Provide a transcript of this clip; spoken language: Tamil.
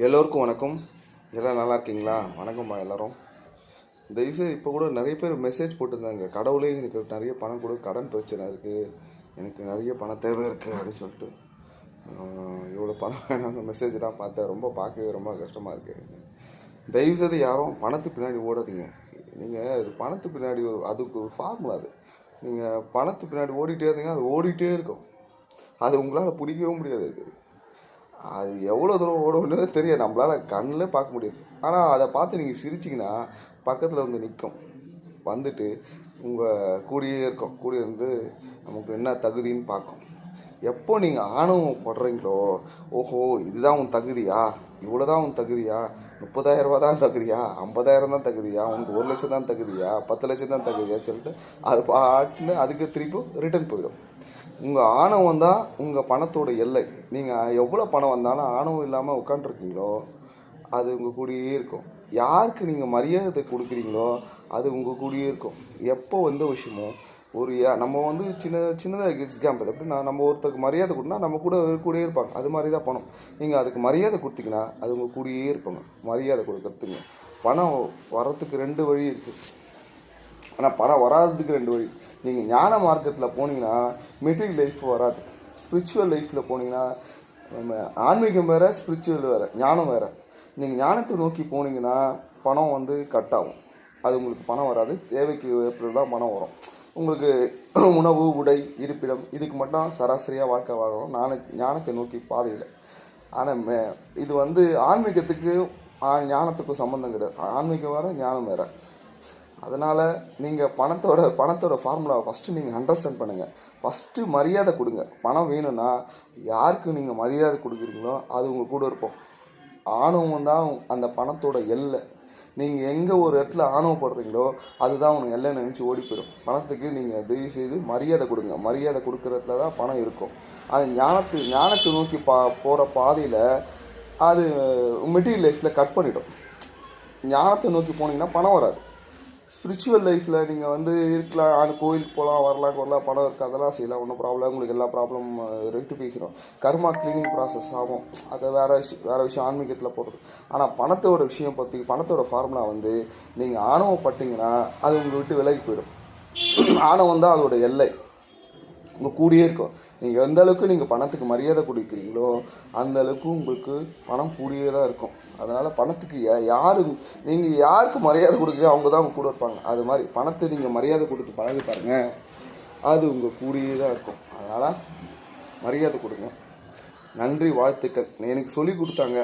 எல்லோருக்கும் வணக்கம். எல்லாம் நல்லா இருக்கீங்களா? வணக்கம்மா எல்லாரும். தயவுசெய்து இப்போ கூட நிறைய பேர் மெசேஜ் போட்டிருந்தாங்க. கடவுளே எனக்கு நிறைய பணம் கொடு. கடன் பிரச்சனை இருக்குது எனக்கு நிறைய பணம் தேவை இருக்குது அப்படின்னு சொல்லிட்டு. இவ்வளோ பணம் வேணும் மெசேஜ்லாம் பார்த்தேன். ரொம்ப பார்க்கவே ரொம்ப கஷ்டமாக இருக்குது தயவுசெய்து யாரும் பணத்து பின்னாடி ஓடாதீங்க. நீங்கள் அது பணத்து பின்னாடி ஒரு அதுக்கு ஒரு ஃபார்முலா அது. நீங்கள் பணத்து பின்னாடி ஓடிட்டே இருந்தீங்க அது ஓடிட்டே இருக்கும். அது உங்களால் பிடிக்கவே முடியாது. அது அது எவ்வளோ தூரம் ஓடும்னு தெரியும் நம்மளால் கண்ணில் பார்க்க முடியாது. ஆனால் அதை பார்த்து நீங்கள் சிரிச்சிங்கன்னா பக்கத்தில் வந்து நிற்கும் வந்துட்டு உங்கள் கூடியே இருக்கும். கூடி வந்து நமக்கு என்ன தகுதின்னு பார்க்கும். எப்போ நீங்கள் ஆணவம் படுறீங்களோ ஓஹோ இதுதான் உன் தகுதியா? இவ்வளோ தான் உன் தகுதியா? முப்பதாயிரம் ரூபா தான் தகுதியா? ஐம்பதாயிரம் தான் தகுதியா? உனக்கு ஒரு லட்சம் தான் தகுதியா? பத்து லட்சம் தான் தகுதியான்னு சொல்லிட்டு அது பாட்டுன்னு அதுக்கு திருப்பி ரிட்டர்ன் போயிடும். உங்கள் ஆணவம் தான் உங்கள் பணத்தோட எல்லை. நீங்கள் எவ்வளோ பணம் வந்தாலும் ஆணவம் இல்லாமல் உட்காண்ட்ருக்கீங்களோ அது உங்கள் கூடயே இருக்கும். யாருக்கு நீங்கள் மரியாதை கொடுக்குறீங்களோ அது உங்கள் கூடயே இருக்கும். எப்போ வந்த விஷயமோ ஒரு நம்ம வந்து சின்ன சின்னதாக எக்ஸாம்பிள் எப்படின்னா நம்ம ஒருத்தருக்கு மரியாதை கொடுத்தா நம்ம கூட கூடயே இருப்பாங்க. அது மாதிரி தான் பணம். நீங்கள் அதுக்கு மரியாதை கொடுத்தீங்கன்னா அது உங்கள் கூடயே இருப்பாங்க மரியாதை கொடுக்கறதுக்கு. பணம் வர்றதுக்கு ரெண்டு வழி இருக்குது ஆனால் பணம் வராததுக்கு ரெண்டு வழி. நீங்கள் ஞான மார்க்கத்தில் போனீங்கன்னா மெட்டீரியல் லைஃப் வராது. ஸ்பிரிச்சுவல் லைஃப்பில் போனீங்கன்னா நம்ம ஆன்மீகம் வேறு ஸ்பிரிச்சுவல் வேறு ஞானம் வேறு. நீங்கள் ஞானத்தை நோக்கி போனீங்கன்னா பணம் வந்து கட் ஆகும். அது உங்களுக்கு பணம் வராது. தேவைக்கு எப்படி தான் பணம் வரும். உங்களுக்கு உணவு உடை இருப்பிடம் இதுக்கு மட்டும் சராசரியாக வாழ்க்கை வாழணும். ஞான ஞானத்தை நோக்கி பாதையில். ஆனால் மே இது வந்து ஆன்மீகத்துக்கு ஞானத்துக்கும் சம்மந்தம் கிடையாது. ஆன்மீகம் வேறு ஞானம் வேறு. அதனால் நீங்கள் பணத்தோட பணத்தோட ஃபார்முலாவை ஃபஸ்ட்டு நீங்கள் அண்டர்ஸ்டாண்ட் பண்ணுங்கள் ஃபஸ்ட்டு மரியாதை கொடுங்க. பணம் வேணும்னா யாருக்கு நீங்கள் மரியாதை கொடுக்குறீங்களோ அது உங்கள் கூட இருக்கும். ஆணவம் தான் அந்த பணத்தோட எல்லை. நீங்கள் எங்கே ஒரு இடத்துல ஆணவப்படுறீங்களோ அதுதான் உனக்கு எல்லை நினச்சி ஓடி போயிடும். பணத்துக்கு நீங்கள் தயவு செய்து மரியாதை கொடுங்க. மரியாதை கொடுக்குறதுல தான் பணம் இருக்கும். அது ஞானத்து ஞானத்தை நோக்கி பா போகிற பாதையில் அது மெட்டீரியல் லைஃப்பில் கட் பண்ணிடும். ஞானத்தை நோக்கி போனீங்கன்னா பணம் வராது. ஸ்பிரிச்சுவல் லைஃப்பில் நீங்கள் வந்து இருக்கலாம் அந்த கோயிலுக்கு போகலாம் வரலாம் வரலாம் பணம் இருக்குது அதெல்லாம் செய்யலாம் ஒன்றும் ப்ராப்ளம் உங்களுக்கு எல்லா ப்ராப்ளம் ரெக்டிஃபிக்கிறோம் கர்மா க்ளீனிங் ப்ராசஸ் ஆகும். அதை வேறு விஷயம் வேறு விஷயம் ஆன்மீகத்தில் போடுறது. ஆனால் பணத்தோட விஷயம் பற்றி பணத்தோட ஃபார்முலா வந்து நீங்கள் ஆணவப்பட்டீங்கன்னா அது உங்களை விட்டு விலகி போயிடும். ஆணவம் தான் அதோட எல்லை. உங்கள் கூடியே இருக்கும். நீங்கள் எந்த அளவுக்கு நீங்கள் பணத்துக்கு மரியாதை கொடுக்குறீங்களோ அந்த அளவுக்கு உங்களுக்கு பணம் கூடியே தான் இருக்கும். அதனால் பணத்துக்கு யார் யாரு நீங்கள் யாருக்கு மரியாதை கொடுக்குறீங்க அவங்க தான் உங்க கூட இருப்பாங்க. அது மாதிரி பணத்தை நீங்கள் மரியாதை கொடுத்து பழகி பாருங்கள் அது உங்கள் கூடியே தான் இருக்கும். அதனால் மரியாதை கொடுங்க. நன்றி வாழ்த்துக்கள். எனக்கு சொல்லி கொடுத்தாங்க.